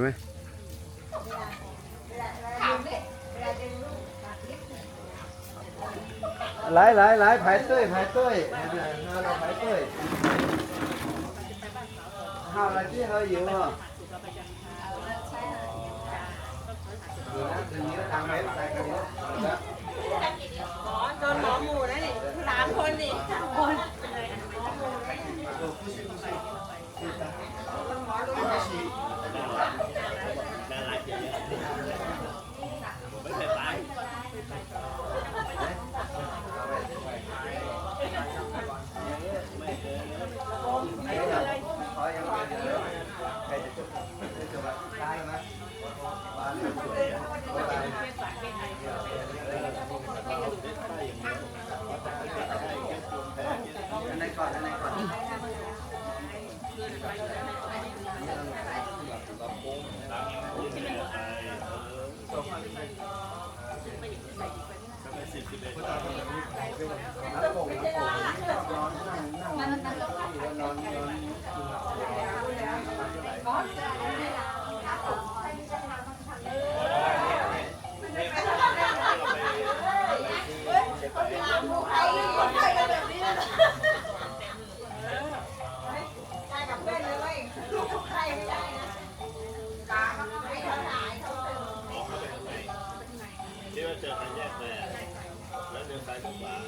ไหมหลายหลายหลายผายเต้ยผายเต้ยห้าเราผายเต้ยห้าอะไรที่เขาอยู่อะดูนะถึงนี้ทางเม็ดใส่กันเยอะนะโดนหมอหมูนะนี่สามคนนี่สามคนขอ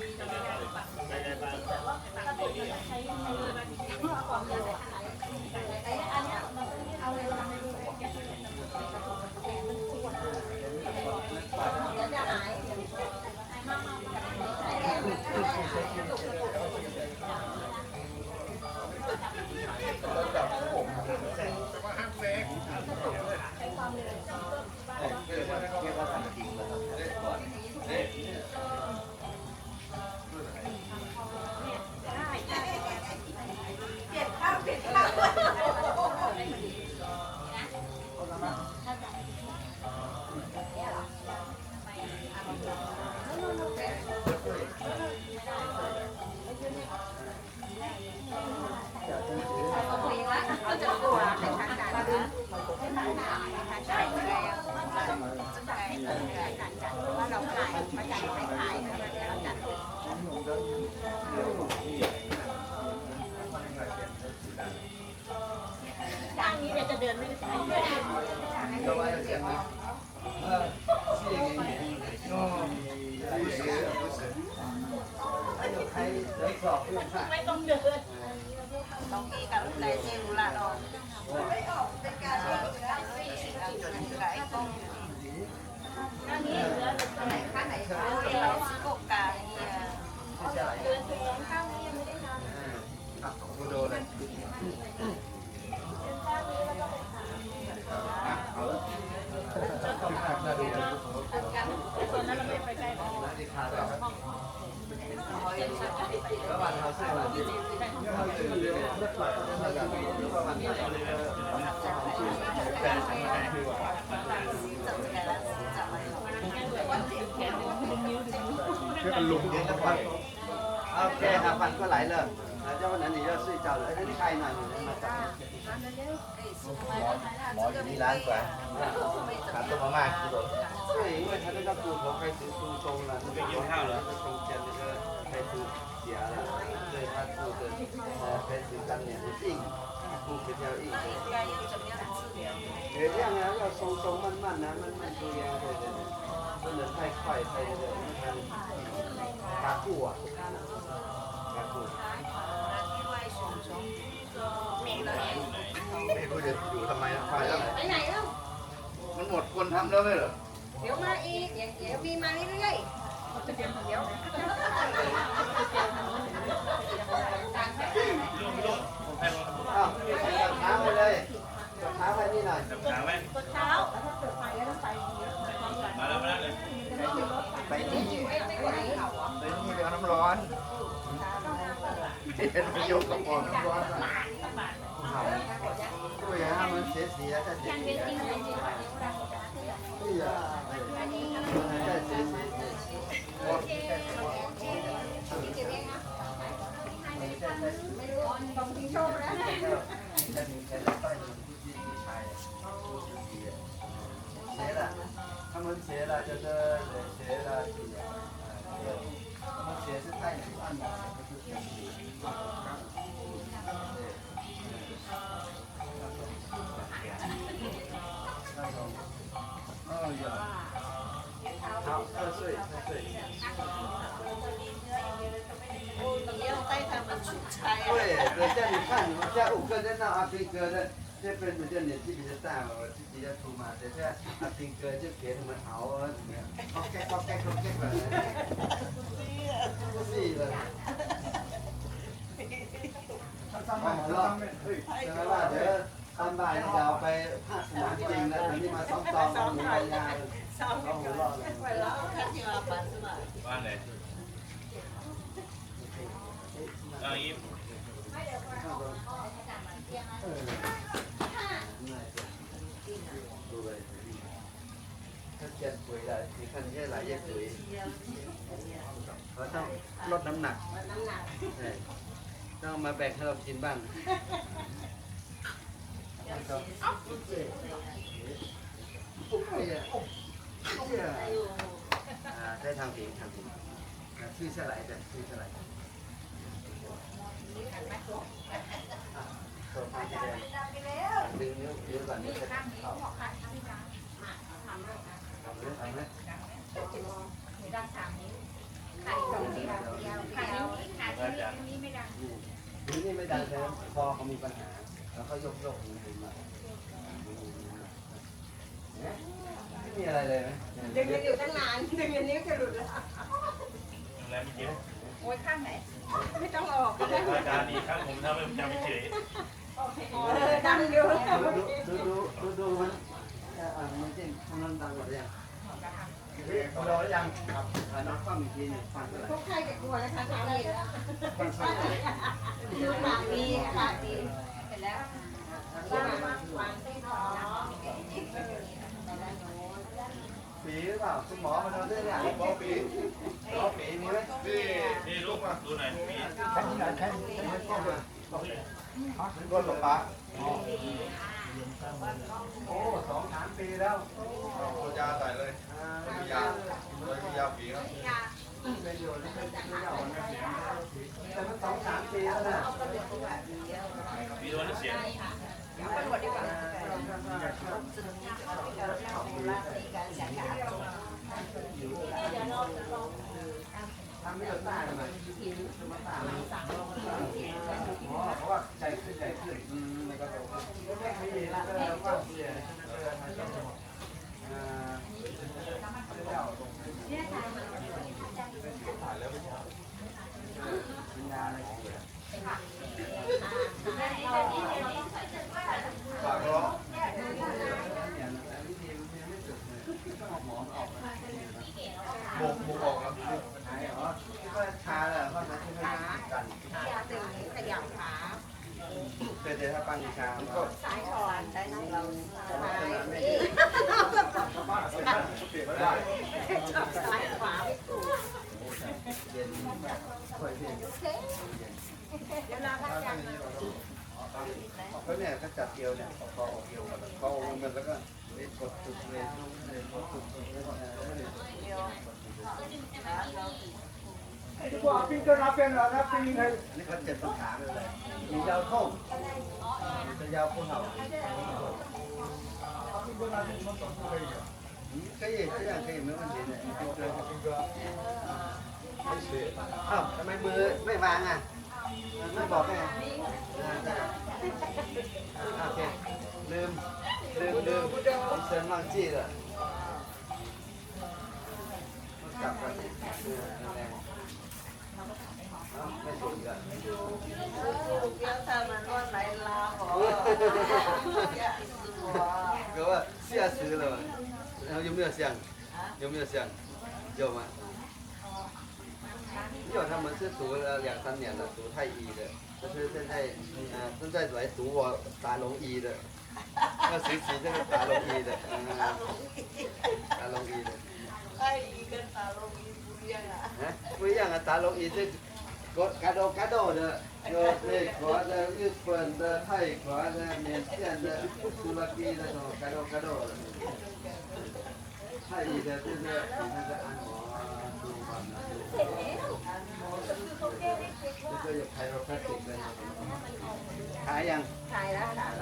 Yeah. ดี๋ยวจะพันโอเคอะพันก็ไหลเลย เจ้าวันนั้นนี่จะซื้อเจ้าเลยอันนี้ใครหน่อยมาจับหมออยู่ที่ร้านกว่าขาดตัวมากคือแบบเฮ้ยเว้ยถ้าได้รับปูเขาใครซื้อปูตรงละไปกินข้าวเหรอตรงเชียนนี่ก็ใครซื้อเสียละเลยถ้าปูเกินใครซื้อกันเนี่ยจริงปู ไปเที่ยวอีกเดี๋ยวอย่างนั้นเราทรงทรงมันมันนะมันมันตัวยังเลยมันเหมือนไข่ไข่ไข่เลยมันกาคู่อะกาคู่ไม่รู้จะอยู่ทำไมนะไปแล้วไปไหนแล้ว มันหมดคนทำแล้วไม่เหรอ เดี๋ยวมาอีก เดี๋ยวมีมาเรื่อยๆเดี๋ยวอ้าวเช้าไปเลยเช้าไปนี่หน่อยถาไหมเช้าแล้วมาแล้วเลยไปนี่ไม่ไหวเหรอไปนี่ไปเอาน้ำร้อน เป็นประโยชน์กับพ่อน้ำร้อนตัวยามันเสียเสียถ้าเสีเสีต่เสียเสีโชเสียละถ้ามันเสียละจะเจอ 对，我叫你看，我家五个人呢，阿兵哥的，这边比较年纪比较大嘛，我自己要出嘛，等下阿兵哥就给他们熬啊，怎么样？OK OK OK 了。是的。他上面，他上面，对，上面那的。 ตอนบ่ายจะเอาไปภาคสนามจริงแล้วตอนนี้มาซ้อมซ้อมๆมีระยะซ้อมต้องหัวรอดเลยไปแล้วท่านที่มาปัสสาวะบ้านไหนเอาอย่างนี้เออดูเลยถ้าเจียนปุ๋ยได้มีคันแค่หลายแยกปุ๋ยเขาต้องลดน้ำหนัก น้ำหนักต้องมาแบ่งให้เรากินบ้าง ได้ทางผิงทางผิงอ่าชื่อเท่าไหร่แต่ชื่อเท่าไหร่อะโซฟาที่แดงดึงนิ้วนิ้วก่อนนิ้วจะเอาเอาเลยเอาไหมนี่นี่ไม่ดังเลยคอเขามีปัญหา แล้วก็ยกยกหูหูมาเนี่ยไม่มีอะไรเลยไหมดึงกันอยู่ตั้งนานดึงอันนี้ก็หลุดแล้วอะไรไม่กินโอ้ยข้างไหน ไม่ต้องออกก็เลยอาจารย์อีกครั้งผมทำให้ผมจำไม่เฉยเออดังอยู่ดูดูดูดูดูมันเอ่ออ่ามันจริงมันดังหมดหรือยังเฮ้ยรอหรือยังครับอ่าน้องฟังอีกทีหนึงฟังอะไรทุกใครจะกลัวนะคะทางนี้แล้วฟังฟังอะไรดูปากดีปากดี เสร็จแล้ววางวางที่ท้องฝีหรือเปล่าคุณหมอมาดูด้วยเนี่ยหมอฝีหมอฝีมีไหมนี่นี่ลูกมาดูหน่อยมีแค่นี้แหละแค่นี้แค่นี้ก็มาก้นหลบปะโอ้สองสามปีแล้วเอายาใส่เลยอ่ามียาเลยมียาผีครับเป็นอยู่ในเป็นเรื่องของมันแต่มันสองสาปีแล้ว นะมีโดนเสียงทำไม่ได้ตายทำไมมาตายอ๋อเพราะว่าใจขึ้นใจขึ้นอืมมันก็ต้องไม่ดีแล้วก็ว่าเสียอ่าปัญญาอะไรเสีย ปากร้อง เนี่ยวิธีมันยังไม่สุดเลยหมอมันออกมา บกบกออกแล้ว หายเหรอก็ชาแหละว่ามันที่ไม่กัน ตึงขยับขา เคยเจอถ้าปังชาก็ ซ้ายก่อนได้นั่งเราซ้าย ไม่ ดี ดี เปลี่ยนไม่ได้ ซ้ายขวาไม่ถูก เย็นค่อย เย็นเดี๋ยวเราก็จะเขาเนี่ยก็จับเกลียวเนี่ยคอออกเกลียวคอออกมันแล้วก็กดตุกเลยเลยกดตุกเลยก็ไม่ได้ว่าปิ้งก็รับเป็นเหรอรับปิ้งเลยนี่เขาเจ็บต้นขาเลยมียาวท่งจะยาวพุ่งเห่าก็ยังก็ยังก็ยังไม่มันเห็นเนี่ย อ้าวทำไมมือไม่วางอ่ะไม่บอกไงโอเคลืมลืมลืมเซนมังจี้เลยกลับไปแรงไม่สนกัน เดี๋ยวถ้ามันนวดไหลลาหอ 各位，吓死了！然后有没有香？有没有香？有吗？ 因为他们是读了两三年的读太医的，但是现在、呃、正在来读我达龙医的，要学习这个达龙医的。达龙医，的。医跟达医不一样啊。嗯、不一样啊，达医是的，有美国的、日本的、泰国的、缅甸的、苏拉比的都改到改的。泰医的就是你看这按摩啊、舒。 ขายยังขายแล้วค่ะ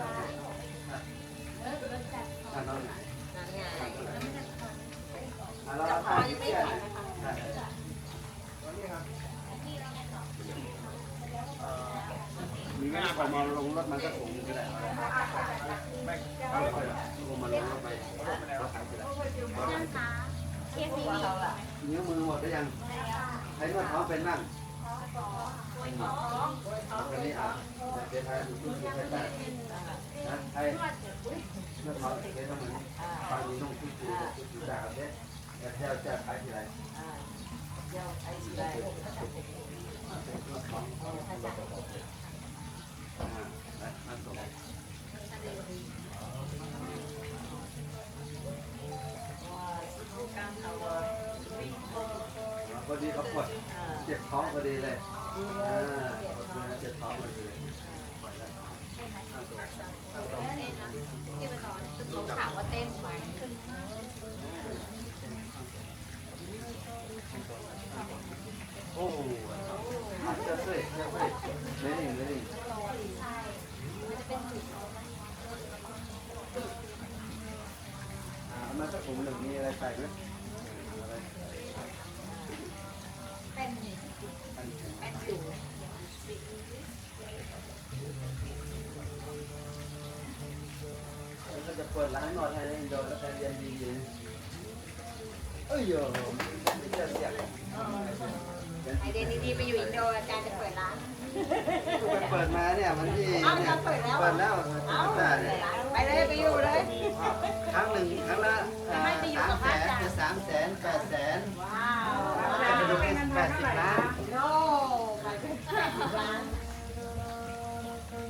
นั่งวันนี้อะเดี๋ยวไทยดูที่ใช้ได้นะไทยนวดท้องเป็นต้องเหมือนบางทีต้องที่ดูที่ดูได้ครับเนี่ยแต่แถวจะขายที่ไรเดี๋ยวไอ้สิได้นวดท้องอ่าและนั่นตรงพอดีเขาปวด เจ็บท้องพอดีเลยอ่าปวดเจ็บท้องพอดีเลยปล่อยแล้วนั่นตรงนั่นตรง ถามว่าเต้นไหม โอ้อาจจะเสร็จจะเสร็จไม่ได้ไม่ได้อ่ามาสักถุงหนึ่งมีอะไรใส่ไหมอะไรเป็นแล้วก็จะเปิดร้านนวดให้ได้โดนแล้วแต่เรียนดีๆเอ้ยโยไม่จะเสียไอเดนดีๆไปอยู่อินโดอาจารย์จะเปิดร้านเปิดมาเนี่ยมันที่เอ้าเนี่ยเปิดแล้วเปิดแล้วเอ้าได้เนี่ยไปเลยไปอยู่เลย ครั้งหนึ่งครั้งละสามแสนจะสามแสนแปดแสนว้าวจะดูเป็นแปดสิบล้านโน่ไปเป็นร้าน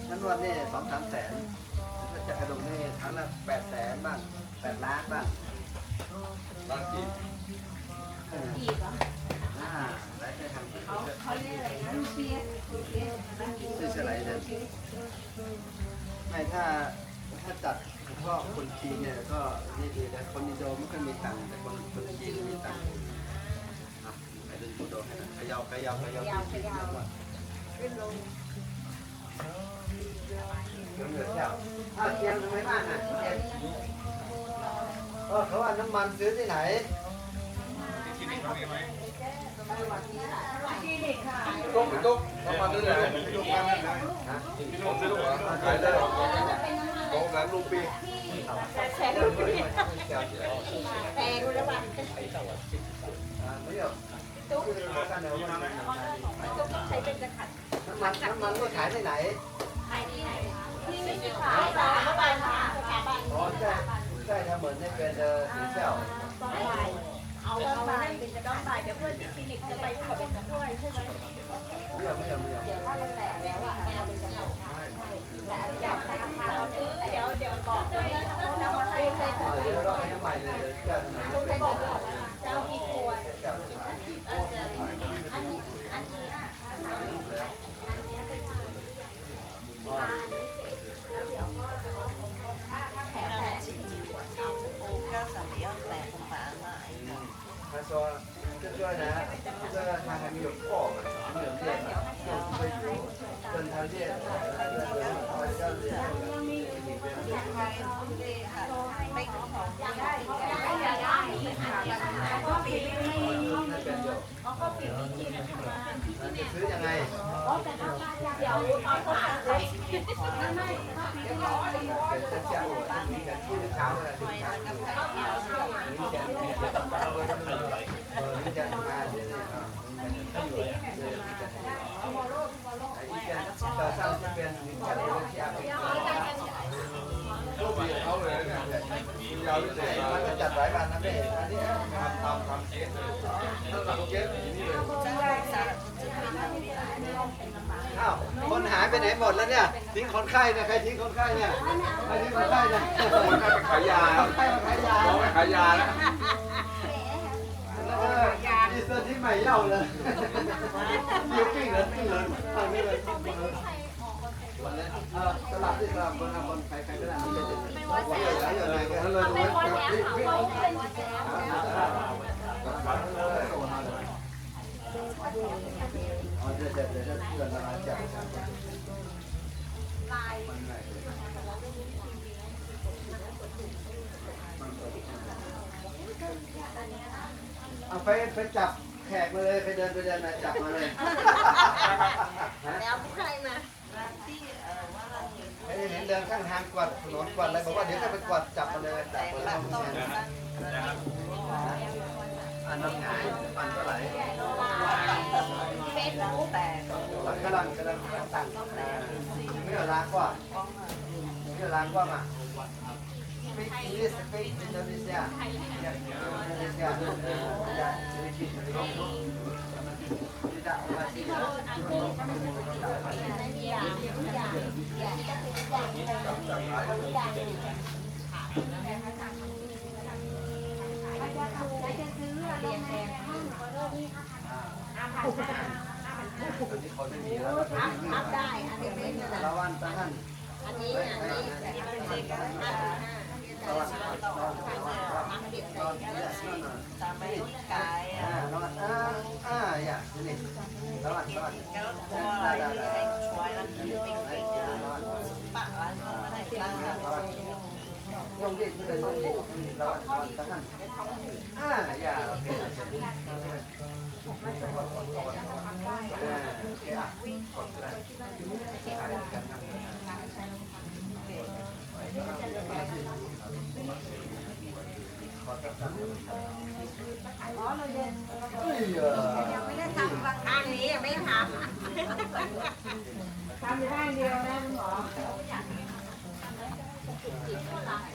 นั่นวันนี้สองสามแสน แปดแสนบ้างแปดล้านบ้างร้านจีบเอออีกเหรออ่าแล้วจะทำที่เขาเขาเรียกอะไรนะลูกเปียกลูกเปียกนั่งกินซื้ออะไรเนี่ยไม่ถ้าถ้าจัดก็คนจีนเนี่ยก็นี่ดีแต่คนอินโดไม่ค่อยมีตังค์แต่คนคนจีนมีตังค์อะไปดูอินโดให้นะขยาวขยาวขยาวยาวไปยาวขึ้นลง เดี๋ยวเหลือแก้วอ้าวเตียงทำไมบ้างอะเตียงเออเขาว่าน้ำมันซื้อที่ไหนที่นี่เขามีไหมคลินิกค่ะตุ๊กตุ๊กน้ำมันด้วยไหนตุ๊กมันด้วยไหนฮะพี่นุ่มซื้อตุ๊กเหรอขายได้หรอโอ้ร้านลูกปีแชร์ลูกเปียกแต่กูจะว่าอ่าไม่เอาตุ๊กกันเดี๋ยวมันต้องใช้เป็นจะขัดน้ำมันน้ำมันก็ขายที่ไหน ขายที่ไหนที่ไม่ขายสถาบันค่ะสาบันอ๋อใช่ใช่ทำเหมือนในเป็นเออสีเซลต้องไปเอาเอาไปเป็นจะต้องไปเดี๋ยวเพื่อนที่คลินิกจะไปขอเป็นจะช่วยใช่ไหมไม่เอาไม่เอาไม่เอาเดี๋ยวถ้ามันแตกแล้วอะแมวเป็นจะหมดแต่เดี๋ยวราคาเราซื้อเดี๋ยวเดี๋ยวบอกด้วยนะว่าให้ใครเอเดี๋ยวเราให้ใหม่เลยเดี๋ยวแก้ 说这个呢，这个他还没有破嘛，没有裂嘛，所以跟他裂，那个好像裂。 ใค ซื้อยังไงเอาเลยนะเอาเลย นี่จะไอ้แกต่อสร้างที่เป็นมีการเลี้ยงที่อาเป็นลูกปีเขาเลยเนี่ยยาวพิเศษมันก็จัดหลายวันนะพี่อันนี้ทำทำทำเคสเลยถ้าทำเคสอย่างนี้เลยอ้าวคนหายไปไหนหมดแล้วเนี่ยทิ้งคนไข้เนี่ยใครทิ้งคนไข้เนี่ยใครทิ้งคนไข้เนี่ยคนไข้ไปขายยาคนไข้มาขายยาเขาไปขายยาแล้วเออยี่เสื้อที่ใหม่เย่าเลยยิ้มปิ้งเลยปิ้งเลย เอาไปไปจับแขกมาเลยไปเดินไปเดินมาจับมาเลย แล้วใครมาที่เออว่าเราเห็น ไม่ได้ เดินข้างทางกวาดถนนกวาดอะไรบอกว่าเดี๋ยวจะไปกวาดจับมาเลยจัแต่บมาละเลยต้นนะครับอันนั้นหงายฟันก็ไหลเฟซบุ๊กแต่กำลังกำลังตั้งไม่เอาล้างกว่าไม่เอาล้างกว่ามา Speak English, speak Indonesia. Indonesia. Ya, sedikit. Tidak masih. ตอ อัพได้อันนี้เป็นละวันตั้งนั้นอันนี้อันนี้อันนี้เป็นเด็กอันนี้ละวัน ทำได้เดียวนะคุณหมอ 你过来